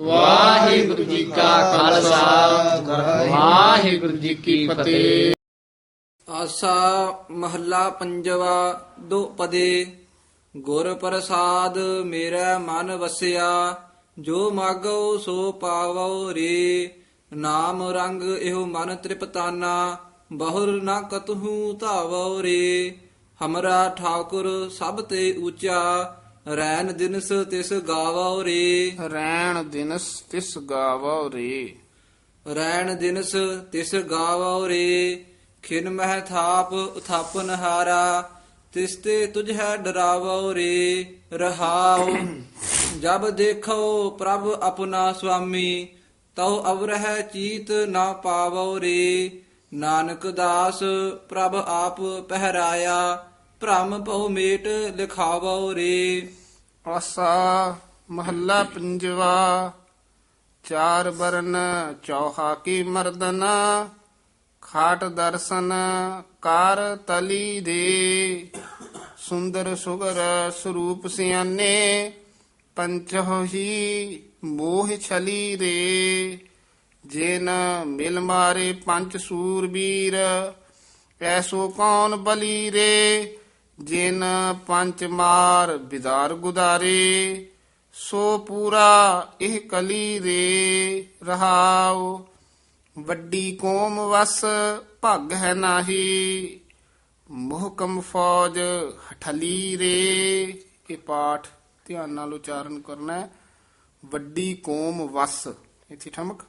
ਵਾਹਿਗੁਰੂ ਜੀ ਕਾ ਖਾਲਸਾ। ਵਾਹਿਗੁਰੂ ਜੀ ਕੀ ਫਤਿਹ। ਆਸਾ ਮਹੱਲਾ ਪੰਜਵਾ ਦੋ ਪਦੇ। ਗੁਰ ਪ੍ਰਸਾਦ ਮੇਰਾ ਮਨ ਵਸਿਆ, ਜੋ ਮਾਗੋ ਸੋ ਪਾਵੋ ਰੇ। ਨਾਮ ਰੰਗ ਇਹੋ ਮਨ ਤ੍ਰਿਪਤਾਨਾ, ਬਹੁਰ ਨਾ ਕਤਹੂ ਧਾਵੋ ਰੇ। ਹਮਰਾ ਠਾਕੁਰ ਸਭ ਤੇ ਊਚਾ ਰੈਨ ਦਿਨਸ ਤਿਸ ਗਾਵੋ ਰੇ। ਰੈਣ ਦਿਨਸ ਤਿਸ ਗਾਵੋ ਰੇ। ਰੈਣ ਦਿਨਸ ਤਿਸ ਗਾਵੋ ਰੇ। ਖਿਨ ਮਹਿ ਥਾਪ ਉਥਾਪਨ ਹਾਰਾ ਤਿਸ ਤੇ ਤੁਝ ਹੈ ਡਰਾਵੋ ਰੇ। ਰਹਾਉ ਜਬ ਦੇਖੋ ਪ੍ਰਭ ਆਪਣਾ ਸੁਆਮੀ ਤਉ ਅਵਰਹਿ ਚੀਤ ਨਾ ਪਾਵੋ ਰੇ। ਨਾਨਕ ਦਾਸ ਪ੍ਰਭ ਆਪ ਪਹਿਰਾਇਆ ਭ੍ਰਮ ਭਉ ਮੇਟ ਲਿਖਾਵੋ ਰੇ। ਆਸਾ ਮਹੱਲਾ ਪੰਜਵਾ, ਚਾਰ ਬਰਨ ਚੌਹਾ ਕੀ ਮਰਦਨਾ, ਖਾਟ ਦਰਸ਼ਨ ਕਾਰ ਤਲੀ ਦੇ। ਸੁੰਦਰ ਸੁਗਰ ਸਰੂਪ ਸਿਆਨੇ ਪੰਚਹੀ ਮੋਹ ਛਲੀ ਰੇ ਜੇਨ ਮਿਲ ਮਾਰੇ ਪੰਜ ਸੂਰਬੀਰ, ਐਸੋ ਕੌਣ ਬਲੀ ਰੇ? ਜਿਨ ਪੰਜ ਮਾਰ ਬਿਦਾਰ ਗੁਦਾਰੇ, ਸੋ ਪੂਰਾ ਇਹ ਕਲੀ ਰੇ ਰਹਾਉ। ਵੱਡੀ ਕੌਮ ਵਸ ਭਗ ਹੈ ਨਾਹੀ, ਮੁਹਕਮ ਫੌਜ ਹਠਲੀ ਰੇ। ਇਹ ਪਾਠ ਧਿਆਨ ਨਾਲ ਉਚਾਰਨ ਕਰਨਾ ਹੈ। ਵੱਡੀ ਕੋਮ ਵਸ, ਇੱਥੇ ਠਮਕ।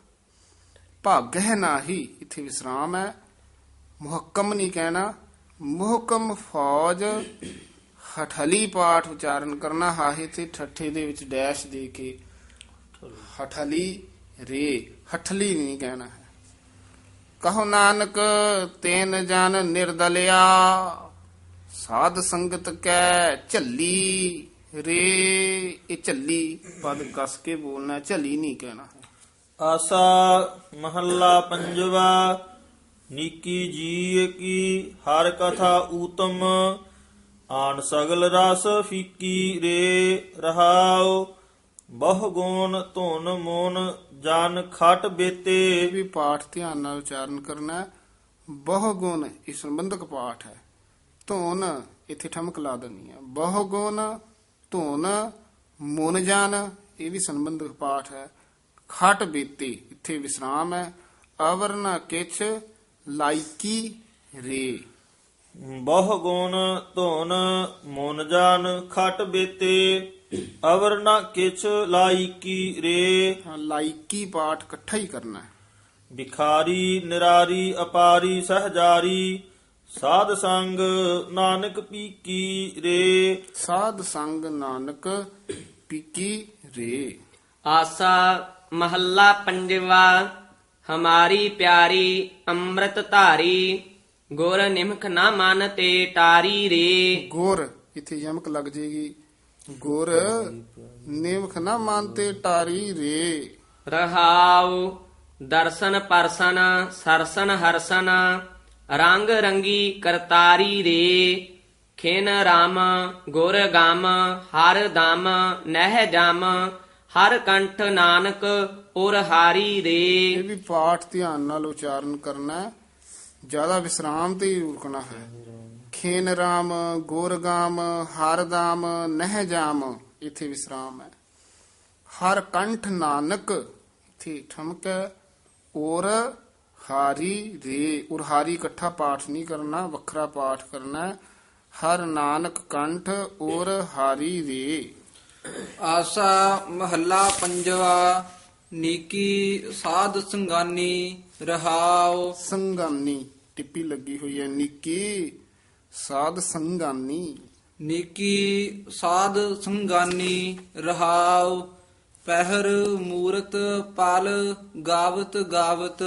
ਭਗ ਹੈ ਨਾਹੀ, ਇੱਥੇ ਵਿਸਰਾਮ ਹੈ। ਮੁਹਕਮ ਨਹੀਂ ਕਹਿਣਾ। ਮੁਹਕਮ ਫੌਜ ਹਠਲੀ ਪਾਠ ਉਚਾਰਨ ਕਰਨਾ ਹਾਹੇ ਤੇ ਠੱਠੇ ਦੇ ਵਿੱਚ ਡੈਸ਼ ਦੇ ਕੇ ਹਠਲੀ ਰੇ, ਹਠਲੀ ਨਹੀਂ ਕਹਿਣਾ ਹੈ। ਕਹੋ ਨਾਨਕ, ਤੈਨ ਜਨ ਨਿਰਦਲਿਆ, ਸਾਧ ਸੰਗਤ ਕੈ ਝੱਲੀ ਰੇ, ਇਹ ਝੱਲੀ ਪਦ ਕਸ ਕੇ ਬੋਲਣਾ, ਝੱਲੀ ਨਹੀਂ ਕਹਿਣਾ ਹੈ। ਆਸਾ ਮਹੱਲਾ ਪੰਜਵਾ ਨੀਕੀ ਜੀ ਕੀ ਹਰ ਕਥਾ ਊਤਮ ਆਨ ਸਗਲ ਰਸ ਫੀਕੀ ਰੇ ਰਹਾਉ। ਬਹੁ ਗੁਣ ਧੁਨ ਮੋਨ ਜਨ ਖਟ ਬੇਤੇ। ਇਹ ਵੀ ਪਾਠ ਧਿਆਨ ਨਾਲ ਉਚਾਰਨ ਕਰਨਾ ਹੈ। ਬਹੁ ਗੁਣ ਇਹ ਸੰਬੰਧਕ ਪਾਠ ਹੈ। ਧੁਨ ਇੱਥੇ ਠਮਕ ਲਾ ਦੇਣੀ ਹੈ। ਬਹੁ ਗੁਣ, ਧੋਨ, ਮਨ ਜਾਨ, ਇਹ ਵੀ ਸੰਬੰਧਕ ਪਾਠ ਹੈ। ਖਟ ਬੀਤੀ, ਇੱਥੇ ਵਿਸਰਾਮ ਹੈ। ਅਵਰਨਾ ਕਿਛ ਲਾਇਕੀ ਰੇ। ਬਹੁ ਗੁਣ ਧੁਨ ਮੋਨ ਜਨ ਖਟ ਬੇਤੇ ਅਵਰ ਨ ਕਿਛ ਲਾਈਕੀ ਰੇ। ਹਾਂ, ਲਾਇਕੀ ਪਾਠ ਇਕੱਠਾ ਹੀ ਕਰਨਾ ਹੈ। ਬਿਖਾਰੀ ਨਿਰਾਰੀ ਅਪਾਰੀ ਸਹਜਾਰੀ ਸਾਧ ਸੰਗ ਨਾਨਕ ਪੀਕੀ ਰੇ। ਸਾਧ ਸੰਗ ਨਾਨਕ ਪੀਕੀ ਰੇ। ਆਸਾ ਮਹੱਲਾ ਪੰਜਵਾ ਹਮਾਰੀ ਪਿਆਰੀ ਅੰਮ੍ਰਿਤ ਧਾਰੀ ਗੁਰ ਨਿਮਖ ਨਾ ਮਨ ਤੇ ਟਾਰੀ ਰੇ। ਗੁਰ ਇੱਥੇ ਯਮਕ ਲੱਗ ਜੇਗੀ। ਗੁਰ ਨਿਮਖ ਨਾ ਮੰਨਤੇ ਟਾਰੀ ਰੇ। ਰਹਾਉ ਦਰਸ਼ਨ ਪਰਸਨ ਸਰਸਨ ਹਰਸਨ ਰੰਗ ਰੰਗੀ ਕਰਤਾਰੀ ਰੇ। ਖਿਨ ਰਾਮ ਗੁਰ ਗਮ ਹਰ ਦਮ ਨਹਿ ਜਮ ਹਰ ਕੰਠ ਨਾਨਕ ਉਰ ਹਾਰੀ ਇਹ ਰੇ ਵੀ ਪਾਠ ਧਿਆਨ ਨਾਲ ਉਚਾਰਨ ਕਰਨਾ ਹੈ। ਜ਼ਿਆਦਾ ਵਿਸਰਾਮ ਤੇ ਹੀ ਰੁਕਣਾ ਹੈ। ਖੇਨ ਰਾਮ ਗੁਰਗਾਮ ਹਰਦਾਮ ਨਹਿ ਜਾਮ, ਇੱਥੇ ਵਿਸਰਾਮ ਹੈ। ਹਰ ਕੰਠ ਨਾਨਕ ਇੱਥੇ ਠਮਕ ਹੈ। ਔਰ ਹਾਰੀ ਰੇ ਔਰ ਹਾਰੀ ਇਕੱਠਾ ਪਾਠ ਨਹੀਂ ਕਰਨਾ, ਵੱਖਰਾ ਪਾਠ ਕਰਨਾ ਹਰ ਨਾਨਕ ਕੰਠ ਔਰ ਹਾਰੀ ਰੇ ਆਸਾ ਮਹੱਲਾ ਪੰਜਵਾ ਨੀਕੀ ਸਾਧ ਸੰਗਾਨੀ ਰਹਾਉ। ਸੰਗਾਨੀ ਟਿੱਪੀ ਲੱਗੀ ਹੋਈ ਹੈ ਨਿੱਕੀ ਸਾਧ ਸੰਗਾਨੀ। ਨੀਕੀ ਸਾਧ ਸੰਗਾਨੀ ਰਹਾਉ ਪਹਿਰ ਮੂਰਤ ਪਲ ਗਾਵਤ ਗਾਵਤ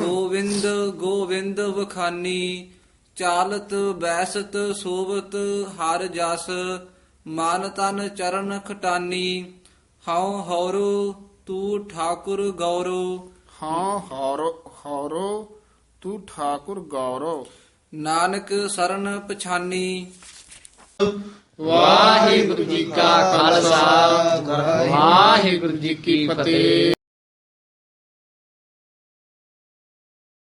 ਗੋਵਿੰਦ ਗੋਵਿੰਦ ਵਖਾਨੀ ਚਾਲਤ ਬੈਸਤ ਸੋਵਤ ਹਰ ਜਸ ਮਨ ਤਨ ਚਰਨ ਖਟਾਨੀ ਹਉ ਹੌਰੋ ਤੂੰ ਠਾਕੁਰ ਗੌਰੋ। ਹਾਂ ਹੌਰੋ ਹੌਰੋ ਤੂੰ ਠਾਕੁਰ ਗੌਰਵ ਨਾਨਕ ਸਰਨ ਪਛਾਨੀ। ਵਾਹਿਗੁਰੂ ਜੀ ਕਾ ਖਾਲਸਾ ਵਾਹਿਗੁਰੂ ਜੀ ਕੀ ਫਤਿਹ।